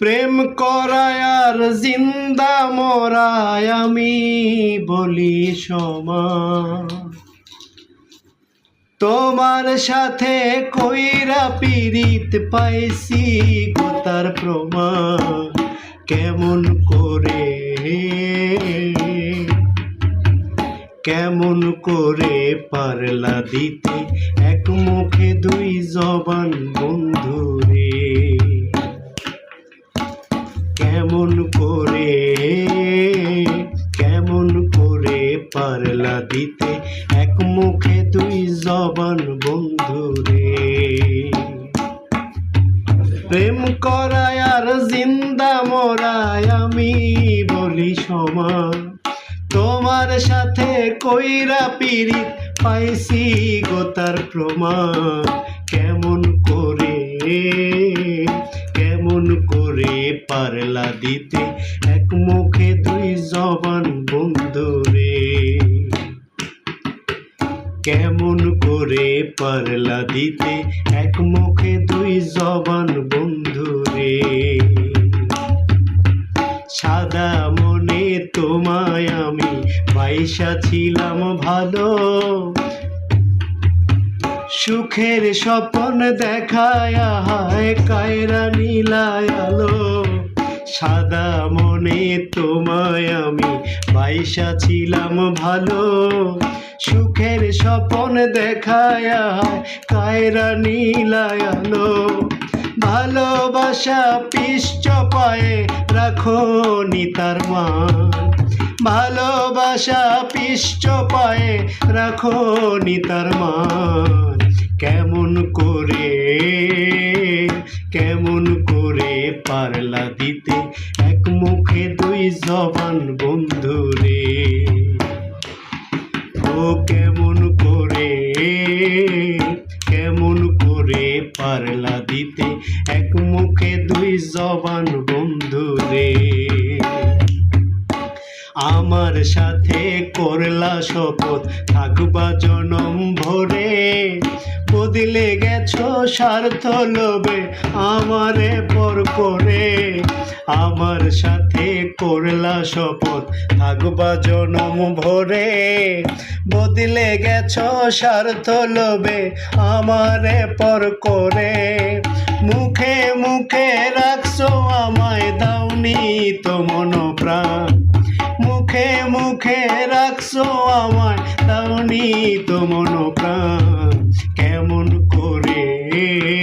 প্রেম করায়ার জিন্দা মরায় আমি বলি সমা। তোমার সাথে কইরা পীড়িত পাইছি তার প্রমাণ। কেমন করে? কেমন করে পারলা দিতে? এক মুখে দুই জবান কেমন করে কেমন করে পারলা দিতে? এক মুখে দুই জবান, বন্ধু রে। প্রেম করায় আর জিন্দা মরায় আমি বলি সমান। তোমার সাথে কইরা পিরিত পাইছি গোতার প্রমাণ। কেমন করে কেমন করে পারলা দিতে? এক মুখে দুই জবান বন্ধুরে কেমন করে পারলা দিতে? এক মুখে দুই জবান বন্ধুরে সাদা মনে তোমায় আমি, বাইসা ছিলাম ভালো। সুখের স্বপন দেখায়, হায় কায়রা নীলায় আলো। সাদা মনে তোমায় আমি বাইসা ছিলাম ভালো। সুখের স্বপন দেখায় কায়রা নীলায় আলো। ভালোবাসা পিষ্ট পায়ে রাখো নিতার মান। ভালোবাসা পিষ্ট পায়ে রাখো নিতার মান। কেমন করে কেমন করে পারলা দিতে? এক মুখে দুই জবান বন্ধুরে ও কেমন করে কেমন করে পারলা দিতে? এক মুখে দুই জবান বন্ধুরে আমার সাথে করলা শপথ, থাকবা জনম ভরে। বদলে গেছো স্বার্থ লোভে, আমারে পর করে। আমার সাথে করলা শপথ, থাকবা জনম ভরে। বদলে গেছো স্বার্থ লোভে, আমারে পর করে। মুখে মুখে রাখছো আমায়, দাওনি তো মন মুখে মুখে রাখছো আমায়, দাওনি তো মন প্রাণ কেমন করে